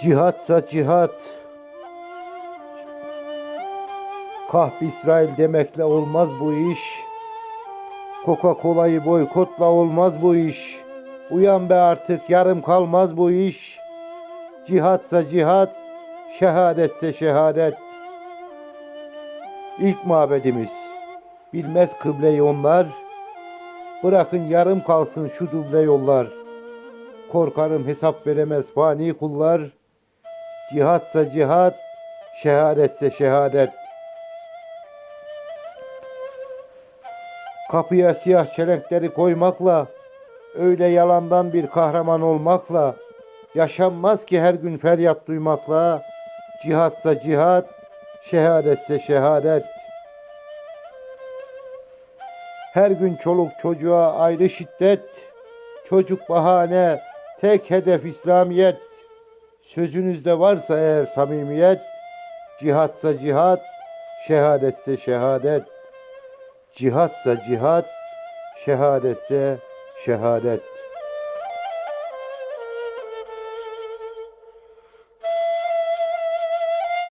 Cihatsa cihat. Kahp İsrail demekle olmaz bu iş. Coca-Cola'yı boykotla olmaz bu iş. Uyan be artık yarım kalmaz bu iş. Cihatsa cihat, şehadetse şehadet. İlk mabedimiz. Bilmez kıbleyi onlar. Bırakın yarım kalsın şu duble yollar. Korkarım hesap veremez fani kullar. Cihatsa cihat, şehadetse şehadet. Kapıya siyah çelenkleri koymakla, öyle yalandan bir kahraman olmakla, yaşanmaz ki her gün feryat duymakla, cihatsa cihat, şehadetse şehadet. Her gün çoluk çocuğa ayrı şiddet, çocuk bahane, tek hedef İslamiyet. Sözünüzde varsa eğer samimiyet, cihatsa cihat, şehadetse şehadet. Cihatsa cihat, şehadetse şehadet.